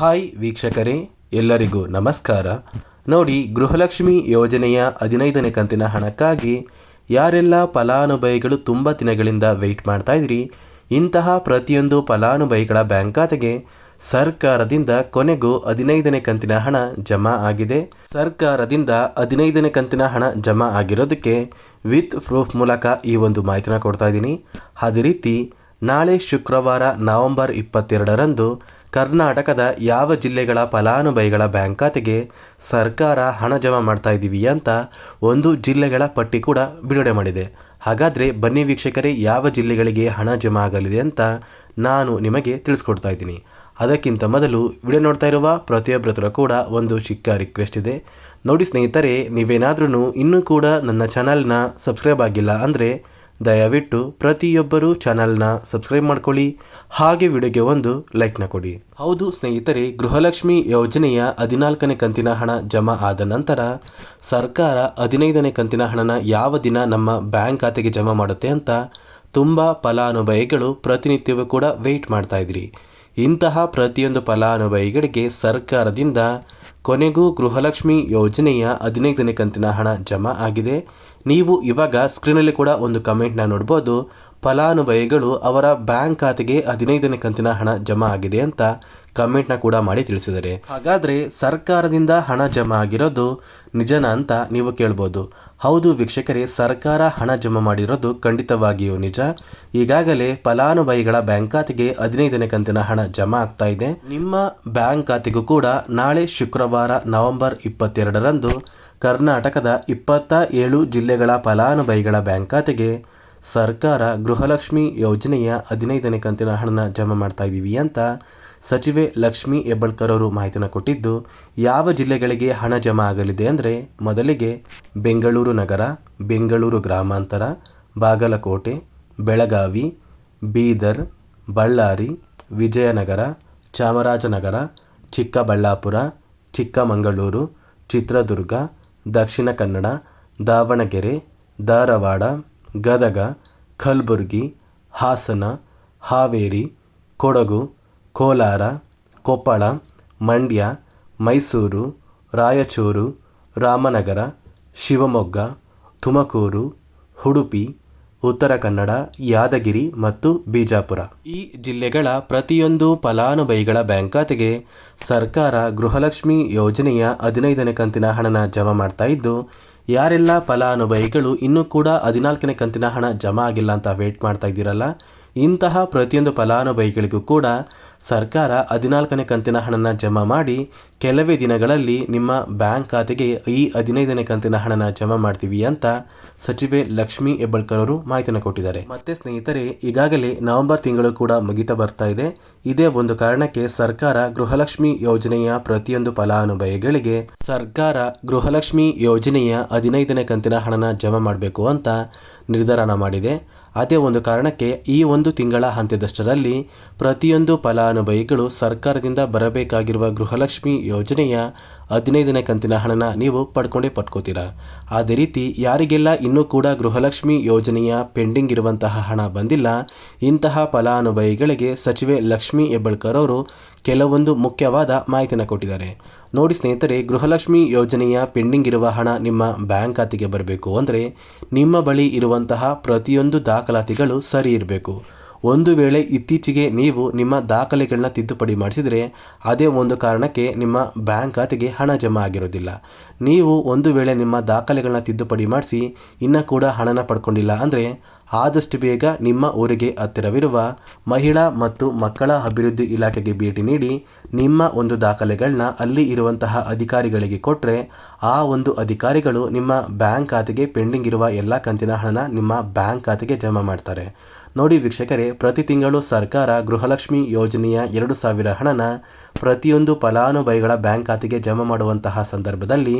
Hi ವೀಕ್ಷಕರೇ, ಎಲ್ಲರಿಗೂ ನಮಸ್ಕಾರ. ನೋಡಿ, ಗೃಹಲಕ್ಷ್ಮಿ ಯೋಜನೆಯ ಹದಿನೈದನೇ ಕಂತಿನ ಹಣಕ್ಕಾಗಿ ಯಾರೆಲ್ಲ ಫಲಾನುಭವಿಗಳು ತುಂಬ ದಿನಗಳಿಂದ ವೆಯ್ಟ್ ಮಾಡ್ತಾ ಇದ್ರಿ ಇಂತಹ ಪ್ರತಿಯೊಂದು ಫಲಾನುಭವಿಗಳ ಬ್ಯಾಂಕ್ ಖಾತೆಗೆ ಸರ್ಕಾರದಿಂದ ಕೊನೆಗೂ ಹದಿನೈದನೇ ಕಂತಿನ ಹಣ ಜಮಾ ಆಗಿದೆ. ಸರ್ಕಾರದಿಂದ ಹದಿನೈದನೇ ಕಂತಿನ ಹಣ ಜಮಾ ಆಗಿರೋದಕ್ಕೆ ವಿತ್ ಪ್ರೂಫ್ ಮೂಲಕ ಈ ಒಂದು ಮಾಹಿತಿನ ಕೊಡ್ತಾ ಇದ್ದೀನಿ. ಅದೇ ರೀತಿ, ನಾಳೆ ಶುಕ್ರವಾರ ನವೆಂಬರ್ ಇಪ್ಪತ್ತೆರಡರಂದು ಕರ್ನಾಟಕದ ಯಾವ ಜಿಲ್ಲೆಗಳ ಫಲಾನುಭವಿಗಳ ಬ್ಯಾಂಕ್ ಖಾತೆಗೆ ಸರ್ಕಾರ ಹಣ ಜಮಾ ಮಾಡ್ತಾ ಇದ್ದೀವಿ ಅಂತ ಒಂದು ಜಿಲ್ಲೆಗಳ ಪಟ್ಟಿ ಕೂಡ ಬಿಡುಗಡೆ ಮಾಡಿದೆ. ಹಾಗಾದರೆ ಬನ್ನಿ ವೀಕ್ಷಕರೇ, ಯಾವ ಜಿಲ್ಲೆಗಳಿಗೆ ಹಣ ಜಮಾ ಆಗಲಿದೆ ಅಂತ ನಾನು ನಿಮಗೆ ತಿಳಿಸ್ಕೊಡ್ತಾ ಇದ್ದೀನಿ. ಅದಕ್ಕಿಂತ ಮೊದಲು ವಿಡಿಯೋ ನೋಡ್ತಾ ಇರುವ ಪ್ರತಿಯೊಬ್ಬರ ಕೂಡ ಒಂದು ಚಿಕ್ಕ ರಿಕ್ವೆಸ್ಟ್ ಇದೆ. ನೋಡಿ ಸ್ನೇಹಿತರೆ ನೀವೇನಾದ್ರೂ ಇನ್ನೂ ಕೂಡ ನನ್ನ ಚಾನಲ್ನ ಸಬ್ಸ್ಕ್ರೈಬ್ ಆಗಿಲ್ಲ ಅಂದರೆ ದಯವಿಟ್ಟು ಪ್ರತಿಯೊಬ್ಬರೂ ಚಾನಲ್ನ ಸಬ್ಸ್ಕ್ರೈಬ್ ಮಾಡ್ಕೊಳ್ಳಿ, ಹಾಗೆ ವಿಡಿಯೋಗೆ ಒಂದು ಲೈಕ್ನ ಕೊಡಿ. ಹೌದು ಸ್ನೇಹಿತರೆ, ಗೃಹಲಕ್ಷ್ಮಿ ಯೋಜನೆಯ ಹದಿನಾಲ್ಕನೇ ಕಂತಿನ ಹಣ ಜಮಾ ಆದ ನಂತರ ಸರ್ಕಾರ ಹದಿನೈದನೇ ಕಂತಿನ ಹಣನ ಯಾವ ದಿನ ನಮ್ಮ ಬ್ಯಾಂಕ್ ಖಾತೆಗೆ ಜಮಾ ಮಾಡುತ್ತೆ ಅಂತ ತುಂಬ ಫಲಾನುಭವಿಗಳು ಪ್ರತಿನಿತ್ಯವೂ ಕೂಡ ವೆಯ್ಟ್ ಮಾಡ್ತಾ ಇದ್ರಿ. ಇಂತಹ ಪ್ರತಿಯೊಂದು ಫಲಾನುಭವಿಗಳಿಗೆ ಸರ್ಕಾರದಿಂದ ಕೊನೆಗೂ ಗೃಹಲಕ್ಷ್ಮಿ ಯೋಜನೆಯ ಹದಿನೈದನೇ ಕಂತಿನ ಹಣ ಜಮಾ ಆಗಿದೆ. ನೀವು ಇವಾಗ ಸ್ಕ್ರೀನಲ್ಲಿ ಕೂಡ ಒಂದು ಕಮೆಂಟ್ನ ನೋಡ್ಬೋದು. ಫಲಾನುಭವಿಗಳು ಅವರ ಬ್ಯಾಂಕ್ ಖಾತೆಗೆ ಹದಿನೈದನೇ ಕಂತಿನ ಹಣ ಜಮಾ ಆಗಿದೆ ಅಂತ ಕಮೆಂಟ್ನ ಕೂಡ ಮಾಡಿ ತಿಳಿಸಿದ್ದಾರೆ. ಹಾಗಾದರೆ ಸರ್ಕಾರದಿಂದ ಹಣ ಜಮಾ ಆಗಿರೋದು ನಿಜನ ಅಂತ ನೀವು ಕೇಳ್ಬೋದು. ಹೌದು ವೀಕ್ಷಕರೇ, ಸರ್ಕಾರ ಹಣ ಜಮಾ ಮಾಡಿರೋದು ಖಂಡಿತವಾಗಿಯೂ ನಿಜ. ಈಗಾಗಲೇ ಫಲಾನುಭವಿಗಳ ಬ್ಯಾಂಕ್ ಖಾತೆಗೆ ಹದಿನೈದನೇ ಕಂತಿನ ಹಣ ಜಮಾ ಆಗ್ತಾ ಇದೆ. ನಿಮ್ಮ ಬ್ಯಾಂಕ್ ಖಾತೆಗೂ ಕೂಡ ನಾಳೆ ಶುಕ್ರವಾರ ನವೆಂಬರ್ ಇಪ್ಪತ್ತೆರಡರಂದು ಕರ್ನಾಟಕದ ಇಪ್ಪತ್ತ ಏಳು ಜಿಲ್ಲೆಗಳ ಫಲಾನುಭವಿಗಳ ಬ್ಯಾಂಕ್ ಖಾತೆಗೆ ಸರ್ಕಾರ ಗೃಹಲಕ್ಷ್ಮಿ ಯೋಜನೆಯ ಹದಿನೈದನೇ ಕಂತಿನ ಹಣ ಜಮಾ ಮಾಡ್ತಾ ಇದ್ದೀವಿ ಅಂತ ಸಚಿವೆ ಲಕ್ಷ್ಮಿ ಹೆಬ್ಬಳ್ಕರ್ ಅವರು ಮಾಹಿತಿಯನ್ನು ಕೊಟ್ಟಿದ್ದು, ಯಾವ ಜಿಲ್ಲೆಗಳಿಗೆ ಹಣ ಜಮಾ ಆಗಲಿದೆ ಅಂದರೆ ಮೊದಲಿಗೆ ಬೆಂಗಳೂರು ನಗರ, ಬೆಂಗಳೂರು ಗ್ರಾಮಾಂತರ, ಬಾಗಲಕೋಟೆ, ಬೆಳಗಾವಿ, ಬೀದರ್, ಬಳ್ಳಾರಿ, ವಿಜಯನಗರ, ಚಾಮರಾಜನಗರ, ಚಿಕ್ಕಬಳ್ಳಾಪುರ, ಚಿಕ್ಕಮಗಳೂರು, ಚಿತ್ರದುರ್ಗ, ದಕ್ಷಿಣ ಕನ್ನಡ, ದಾವಣಗೆರೆ, ಧಾರವಾಡ, ಗದಗ, ಕಲಬುರಗಿ, ಹಾಸನ, ಹಾವೇರಿ, ಕೊಡಗು ಕೋಲಾರ, ಕೊಪ್ಪಳ, ಮಂಡ್ಯ, ಮೈಸೂರು, ರಾಯಚೂರು, ರಾಮನಗರ, ಶಿವಮೊಗ್ಗ, ತುಮಕೂರು, ಉಡುಪಿ, ಉತ್ತರ ಕನ್ನಡ, ಯಾದಗಿರಿ ಮತ್ತು ಬಿಜಾಪುರ. ಈ ಜಿಲ್ಲೆಗಳ ಪ್ರತಿಯೊಂದು ಫಲಾನುಭವಿಗಳ ಬ್ಯಾಂಕ್ ಖಾತೆಗೆ ಸರ್ಕಾರ ಗೃಹಲಕ್ಷ್ಮಿ ಯೋಜನೆಯ ಹದಿನೈದನೇ ಕಂತಿನ ಹಣನ ಜಮಾ ಮಾಡ್ತಾ ಇದ್ದು, ಯಾರೆಲ್ಲ ಫಲಾನುಭವಿಗಳು ಇನ್ನೂ ಕೂಡ ಹದಿನಾಲ್ಕನೇ ಕಂತಿನ ಹಣ ಜಮಾ ಆಗಿಲ್ಲ ಅಂತ ವೇಟ್ ಮಾಡ್ತಾ ಇದ್ದೀರಲ್ಲ ಇಂತಹ ಪ್ರತಿಯೊಂದು ಫಲಾನುಭವಿಗಳಿಗೂ ಕೂಡ ಸರ್ಕಾರ ಹದಿನಾಲ್ಕನೇ ಕಂತಿನ ಹಣನ ಜಮಾ ಮಾಡಿ ಕೆಲವೇ ದಿನಗಳಲ್ಲಿ ನಿಮ್ಮ ಬ್ಯಾಂಕ್ ಖಾತೆಗೆ ಈ ಹದಿನೈದನೇ ಕಂತಿನ ಹಣನ ಜಮಾ ಮಾಡ್ತೀವಿ ಅಂತ ಸಚಿವೆ ಲಕ್ಷ್ಮಿ ಹೆಬ್ಬಳ್ಕರ್ ಅವರು ಮಾಹಿತಿಯನ್ನು ಕೊಟ್ಟಿದ್ದಾರೆ. ಮತ್ತೆ ಸ್ನೇಹಿತರೆ, ಈಗಾಗಲೇ ನವೆಂಬರ್ ತಿಂಗಳು ಕೂಡ ಮುಗಿತಾ ಬರ್ತಾ ಇದೆ. ಇದೇ ಒಂದು ಕಾರಣಕ್ಕೆ ಸರ್ಕಾರ ಗೃಹಲಕ್ಷ್ಮಿ ಯೋಜನೆಯ ಪ್ರತಿಯೊಂದು ಫಲಾನುಭವಿಗಳಿಗೆ ಸರ್ಕಾರ ಗೃಹಲಕ್ಷ್ಮಿ ಯೋಜನೆಯ ಹದಿನೈದನೇ ಕಂತಿನ ಹಣನ ಜಮಾ ಮಾಡಬೇಕು ಅಂತ ನಿರ್ಧಾರನ ಮಾಡಿದೆ. ಅದೇ ಒಂದು ಕಾರಣಕ್ಕೆ ಈ ಒಂದು ತಿಂಗಳ ಹಂತದಷ್ಟರಲ್ಲಿ ಪ್ರತಿಯೊಂದು ಫಲಾನುಭವಿಗಳು ಸರ್ಕಾರದಿಂದ ಬರಬೇಕಾಗಿರುವ ಗೃಹಲಕ್ಷ್ಮಿ ಯೋಜನೆಯ ಹದಿನೈದನೇ ಕಂತಿನ ಹಣನ ನೀವು ಪಡ್ಕೊಂಡೇ ಪಡ್ಕೋತೀರಾ ಅದೇ ರೀತಿ ಯಾರಿಗೆಲ್ಲ ಇನ್ನೂ ಕೂಡ ಗೃಹಲಕ್ಷ್ಮಿ ಯೋಜನೆಯ ಪೆಂಡಿಂಗ್ ಇರುವಂತಹ ಹಣ ಬಂದಿಲ್ಲ, ಇಂತಹ ಫಲಾನುಭವಿಗಳಿಗೆ ಸಚಿವೆ ಲಕ್ಷ್ಮಿ ಹೆಬ್ಬಳ್ಕರ್ ಅವರು ಕೆಲವೊಂದು ಮುಖ್ಯವಾದ ಮಾಹಿತಿನ ಕೊಟ್ಟಿದ್ದಾರೆ. ನೋಡಿ ಸ್ನೇಹಿತರೆ, ಗೃಹಲಕ್ಷ್ಮಿ ಯೋಜನೆಯ ಪೆಂಡಿಂಗ್ ಇರುವ ಹಣ ನಿಮ್ಮ ಬ್ಯಾಂಕ್ ಖಾತೆಗೆ ಬರಬೇಕು. ಅಂದರೆ ನಿಮ್ಮ ಬಳಿ ಇರುವಂತಹ ಪ್ರತಿಯೊಂದು ದಾಖಲಾತಿಗಳು ಸರಿ ಇರಬೇಕು. ಒಂದು ವೇಳೆ ಇತ್ತೀಚೆಗೆ ನೀವು ನಿಮ್ಮ ದಾಖಲೆಗಳನ್ನ ತಿದ್ದುಪಡಿ ಮಾಡಿಸಿದರೆ ಅದೇ ಒಂದು ಕಾರಣಕ್ಕೆ ನಿಮ್ಮ ಬ್ಯಾಂಕ್ ಖಾತೆಗೆ ಹಣ ಜಮಾ ಆಗಿರೋದಿಲ್ಲ. ನೀವು ಒಂದು ವೇಳೆ ನಿಮ್ಮ ದಾಖಲೆಗಳನ್ನ ತಿದ್ದುಪಡಿ ಮಾಡಿಸಿ ಇನ್ನೂ ಕೂಡ ಹಣನ ಪಡ್ಕೊಂಡಿಲ್ಲ ಅಂದರೆ ಆದಷ್ಟು ಬೇಗ ನಿಮ್ಮ ಊರಿಗೆ ಹತ್ತಿರವಿರುವ ಮಹಿಳಾ ಮತ್ತು ಮಕ್ಕಳ ಅಭಿವೃದ್ಧಿ ಇಲಾಖೆಗೆ ಭೇಟಿ ನೀಡಿ ನಿಮ್ಮ ಒಂದು ದಾಖಲೆಗಳನ್ನ ಅಲ್ಲಿ ಇರುವಂತಹ ಅಧಿಕಾರಿಗಳಿಗೆ ಕೊಟ್ಟರೆ ಆ ಒಂದು ಅಧಿಕಾರಿಗಳು ನಿಮ್ಮ ಬ್ಯಾಂಕ್ ಖಾತೆಗೆ ಪೆಂಡಿಂಗ್ ಇರುವ ಎಲ್ಲ ಕಂತಿನ ಹಣನ ನಿಮ್ಮ ಬ್ಯಾಂಕ್ ಖಾತೆಗೆ ಜಮಾ ಮಾಡ್ತಾರೆ. ನೋಡಿ ವೀಕ್ಷಕರೇ, ಪ್ರತಿ ತಿಂಗಳು ಸರ್ಕಾರ ಗೃಹಲಕ್ಷ್ಮಿ ಯೋಜನೆಯ ಎರಡು ಸಾವಿರ ಹಣನ ಪ್ರತಿಯೊಂದು ಫಲಾನುಭವಿಗಳ ಬ್ಯಾಂಕ್ ಖಾತೆಗೆ ಜಮಾ ಮಾಡುವಂತಹ ಸಂದರ್ಭದಲ್ಲಿ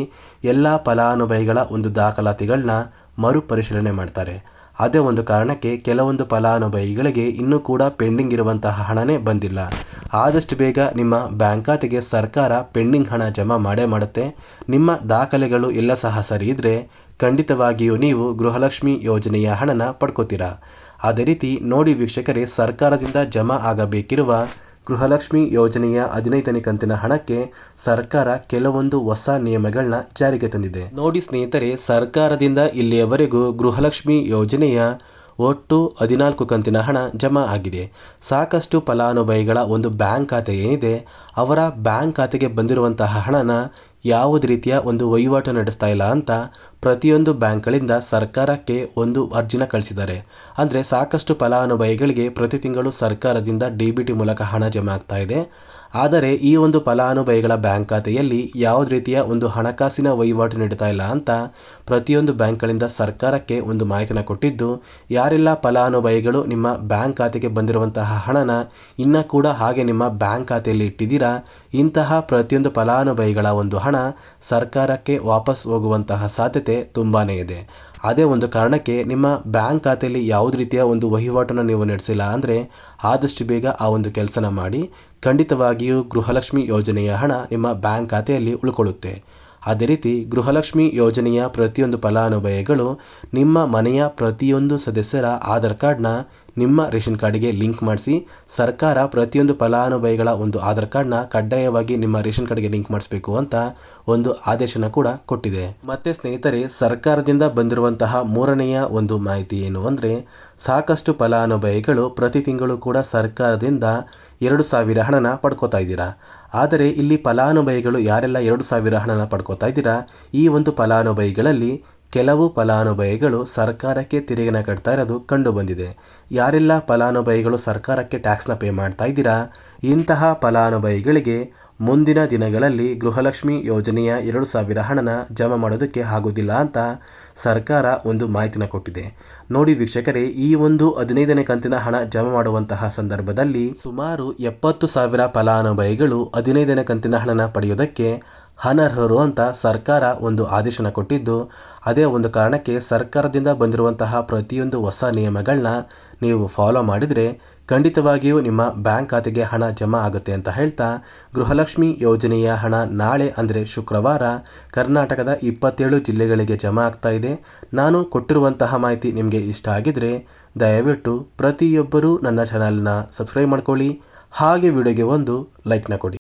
ಎಲ್ಲ ಫಲಾನುಭವಿಗಳ ಒಂದು ದಾಖಲಾತಿಗಳನ್ನ ಮರುಪರಿಶೀಲನೆ ಮಾಡ್ತಾರೆ. ಅದೇ ಒಂದು ಕಾರಣಕ್ಕೆ ಕೆಲವೊಂದು ಫಲಾನುಭವಿಗಳಿಗೆ ಇನ್ನೂ ಕೂಡ ಪೆಂಡಿಂಗ್ ಇರುವಂತಹ ಹಣನೇ ಬಂದಿಲ್ಲ. ಆದಷ್ಟು ಬೇಗ ನಿಮ್ಮ ಬ್ಯಾಂಕ್ ಖಾತೆಗೆ ಸರ್ಕಾರ ಪೆಂಡಿಂಗ್ ಹಣ ಜಮಾ ಮಾಡೇ ಮಾಡುತ್ತೆ. ನಿಮ್ಮ ದಾಖಲೆಗಳು ಎಲ್ಲ ಸಹ ಸರಿ ಇದ್ದರೆ ಖಂಡಿತವಾಗಿಯೂ ನೀವು ಗೃಹಲಕ್ಷ್ಮಿ ಯೋಜನೆಯ ಹಣನ ಪಡ್ಕೋತೀರಾ. ಅದೇ ರೀತಿ ನೋಡಿ ವೀಕ್ಷಕರೇ, ಸರ್ಕಾರದಿಂದ ಜಮಾ ಆಗಬೇಕಿರುವ ಗೃಹಲಕ್ಷ್ಮಿ ಯೋಜನೆಯ ಹದಿನೈದನೇ ಕಂತಿನ ಹಣಕ್ಕೆ ಸರ್ಕಾರ ಕೆಲವೊಂದು ಹೊಸ ನಿಯಮಗಳನ್ನ ಜಾರಿಗೆ ತಂದಿದೆ. ನೋಡಿ ಸ್ನೇಹಿತರೆ, ಸರ್ಕಾರದಿಂದ ಇಲ್ಲಿಯವರೆಗೂ ಗೃಹಲಕ್ಷ್ಮಿ ಯೋಜನೆಯ ಒಟ್ಟು ಹದಿನಾಲ್ಕು ಕಂತಿನ ಹಣ ಜಮಾ ಆಗಿದೆ. ಸಾಕಷ್ಟು ಫಲಾನುಭವಿಗಳ ಒಂದು ಬ್ಯಾಂಕ್ ಖಾತೆ ಏನಿದೆ, ಅವರ ಬ್ಯಾಂಕ್ ಖಾತೆಗೆ ಬಂದಿರುವಂತಹ ಹಣನ ಯಾವುದೇ ರೀತಿಯ ಒಂದು ವಹಿವಾಟು ನಡೆಸ್ತಾ ಇಲ್ಲ ಅಂತ ಪ್ರತಿಯೊಂದು ಬ್ಯಾಂಕ್ಗಳಿಂದ ಸರ್ಕಾರಕ್ಕೆ ಒಂದು ಅರ್ಜಿನ ಕಳಿಸಿದ್ದಾರೆ. ಅಂದರೆ ಸಾಕಷ್ಟು ಫಲಾನುಭವಿಗಳಿಗೆ ಪ್ರತಿ ತಿಂಗಳು ಸರ್ಕಾರದಿಂದ ಡಿ ಬಿ ಟಿ ಮೂಲಕ ಹಣ ಜಮಾ ಆಗ್ತಾ ಇದೆ. ಆದರೆ ಈ ಒಂದು ಫಲಾನುಭವಿಗಳ ಬ್ಯಾಂಕ್ ಖಾತೆಯಲ್ಲಿ ಯಾವುದೇ ರೀತಿಯ ಒಂದು ಹಣಕಾಸಿನ ವಹಿವಾಟು ನಡೀತಾ ಇಲ್ಲ ಅಂತ ಪ್ರತಿಯೊಂದು ಬ್ಯಾಂಕ್ಗಳಿಂದ ಸರ್ಕಾರಕ್ಕೆ ಒಂದು ಮಾಹಿತಿನ ಕೊಟ್ಟಿದ್ದು, ಯಾರೆಲ್ಲ ಫಲಾನುಭವಿಗಳು ನಿಮ್ಮ ಬ್ಯಾಂಕ್ ಖಾತೆಗೆ ಬಂದಿರುವಂತಹ ಹಣನ ಇನ್ನೂ ಕೂಡ ಹಾಗೆ ನಿಮ್ಮ ಬ್ಯಾಂಕ್ ಖಾತೆಯಲ್ಲಿ ಇಟ್ಟಿದ್ದೀರಾ, ಇಂತಹ ಪ್ರತಿಯೊಂದು ಫಲಾನುಭವಿಗಳ ಒಂದು ಹಣ ಸರ್ಕಾರಕ್ಕೆ ವಾಪಸ್ ಹೋಗುವಂತಹ ಸಾಧ್ಯತೆ ತುಂಬಾ ಇದೆ. ಅದೇ ಒಂದು ಕಾರಣಕ್ಕೆ ನಿಮ್ಮ ಬ್ಯಾಂಕ್ ಖಾತೆಯಲ್ಲಿ ಯಾವುದೇ ರೀತಿಯ ಒಂದು ವಹಿವಾಟನ್ನು ನೀವು ನಡೆಸಿಲ್ಲ ಅಂದರೆ ಆದಷ್ಟು ಬೇಗ ಆ ಒಂದು ಕೆಲಸನ ಮಾಡಿ ಖಂಡಿತವಾಗಿಯೂ ಗೃಹಲಕ್ಷ್ಮಿ ಯೋಜನೆಯ ಹಣ ನಿಮ್ಮ ಬ್ಯಾಂಕ್ ಖಾತೆಯಲ್ಲಿ ಉಳ್ಕೊಳ್ಳುತ್ತೆ. ಅದೇ ರೀತಿ ಗೃಹಲಕ್ಷ್ಮಿ ಯೋಜನೆಯ ಪ್ರತಿಯೊಂದು ಫಲಾನುಭವಿಗಳು ನಿಮ್ಮ ಮನೆಯ ಪ್ರತಿಯೊಂದು ಸದಸ್ಯರ ಆಧಾರ್ ಕಾರ್ಡ್ನ ನಿಮ್ಮ ರೇಷನ್ ಕಾರ್ಡಿಗೆ ಲಿಂಕ್ ಮಾಡಿಸಿ. ಸರ್ಕಾರ ಪ್ರತಿಯೊಂದು ಫಲಾನುಭವಿಗಳ ಒಂದು ಆಧಾರ್ ಕಾರ್ಡ್ನ ಕಡ್ಡಾಯವಾಗಿ ನಿಮ್ಮ ರೇಷನ್ ಕಾರ್ಡ್ಗೆ ಲಿಂಕ್ ಮಾಡಿಸಬೇಕು ಅಂತ ಒಂದು ಆದೇಶನ ಕೂಡ ಕೊಟ್ಟಿದೆ. ಮತ್ತೆ ಸ್ನೇಹಿತರೆ, ಸರ್ಕಾರದಿಂದ ಬಂದಿರುವಂತಹ ಮೂರನೆಯ ಒಂದು ಮಾಹಿತಿ ಏನು ಅಂದರೆ, ಸಾಕಷ್ಟು ಫಲಾನುಭವಿಗಳು ಪ್ರತಿ ತಿಂಗಳು ಕೂಡ ಸರ್ಕಾರದಿಂದ ಎರಡು ಸಾವಿರ ಹಣನ ಪಡ್ಕೋತಾ ಇದ್ದೀರಾ? ಆದರೆ ಇಲ್ಲಿ ಫಲಾನುಭವಿಗಳು ಯಾರೆಲ್ಲ ಎರಡು ಸಾವಿರ ಹಣನ ಪಡ್ಕೋತಾ ಇದ್ದೀರಾ? ಈ ಒಂದು ಫಲಾನುಭವಿಗಳಲ್ಲಿ ಕೆಲವು ಫಲಾನುಭವಿಗಳು ಸರ್ಕಾರಕ್ಕೆ ತೆರಿಗೆನ ಕಟ್ತಾ ಇರೋದು ಕಂಡುಬಂದಿದೆ. ಯಾರೆಲ್ಲ ಫಲಾನುಭವಿಗಳು ಸರ್ಕಾರಕ್ಕೆ ಟ್ಯಾಕ್ಸ್ನ ಪೇ ಮಾಡ್ತಾ ಇದ್ದೀರಾ? ಇಂತಹ ಫಲಾನುಭವಿಗಳಿಗೆ ಮುಂದಿನ ದಿನಗಳಲ್ಲಿ ಗೃಹಲಕ್ಷ್ಮಿ ಯೋಜನೆಯ ಎರಡು ಸಾವಿರ ಹಣನ ಜಮಾ ಮಾಡೋದಕ್ಕೆ ಆಗೋದಿಲ್ಲ ಅಂತ ಸರ್ಕಾರ ಒಂದು ಮಾಹಿತಿನ ಕೊಟ್ಟಿದೆ. ನೋಡಿ ವೀಕ್ಷಕರೇ, ಈ ಒಂದು ಹದಿನೈದನೇ ಕಂತಿನ ಹಣ ಜಮಾ ಮಾಡುವಂತಹ ಸಂದರ್ಭದಲ್ಲಿ ಸುಮಾರು ಎಪ್ಪತ್ತು ಸಾವಿರ ಫಲಾನುಭವಿಗಳು ಹದಿನೈದನೇ ಕಂತಿನ ಹಣನ ಪಡೆಯೋದಕ್ಕೆ ಅನರ್ಹರು ಅಂತ ಸರ್ಕಾರ ಒಂದು ಆದೇಶನ ಕೊಟ್ಟಿದ್ದು, ಅದೇ ಒಂದು ಕಾರಣಕ್ಕೆ ಸರ್ಕಾರದಿಂದ ಬಂದಿರುವಂತಹ ಪ್ರತಿಯೊಂದು ಹೊಸ ನಿಯಮಗಳನ್ನ ನೀವು ಫಾಲೋ ಮಾಡಿದರೆ ಖಂಡಿತವಾಗಿಯೂ ನಿಮ್ಮ ಬ್ಯಾಂಕ್ ಖಾತೆಗೆ ಹಣ ಜಮಾ ಆಗುತ್ತೆ ಅಂತ ಹೇಳ್ತಾ ಗೃಹಲಕ್ಷ್ಮಿ ಯೋಜನೆಯ ಹಣ ನಾಳೆ ಅಂದರೆ ಶುಕ್ರವಾರ ಕರ್ನಾಟಕದ ಇಪ್ಪತ್ತೇಳು ಜಿಲ್ಲೆಗಳಿಗೆ ಜಮಾ ಆಗ್ತಾ ಇದೆ. ನಾನು ಕೊಟ್ಟಿರುವಂತಹ ಮಾಹಿತಿ ನಿಮಗೆ ಇಷ್ಟ ಆಗಿದರೆ ದಯವಿಟ್ಟು ಪ್ರತಿಯೊಬ್ಬರೂ ನನ್ನ ಚಾನಲ್ನ ಸಬ್ಸ್ಕ್ರೈಬ್ ಮಾಡ್ಕೊಳ್ಳಿ. ಹಾಗೆ ವಿಡಿಯೋಗೆ ಒಂದು ಲೈಕ್ನ ಕೊಡಿ.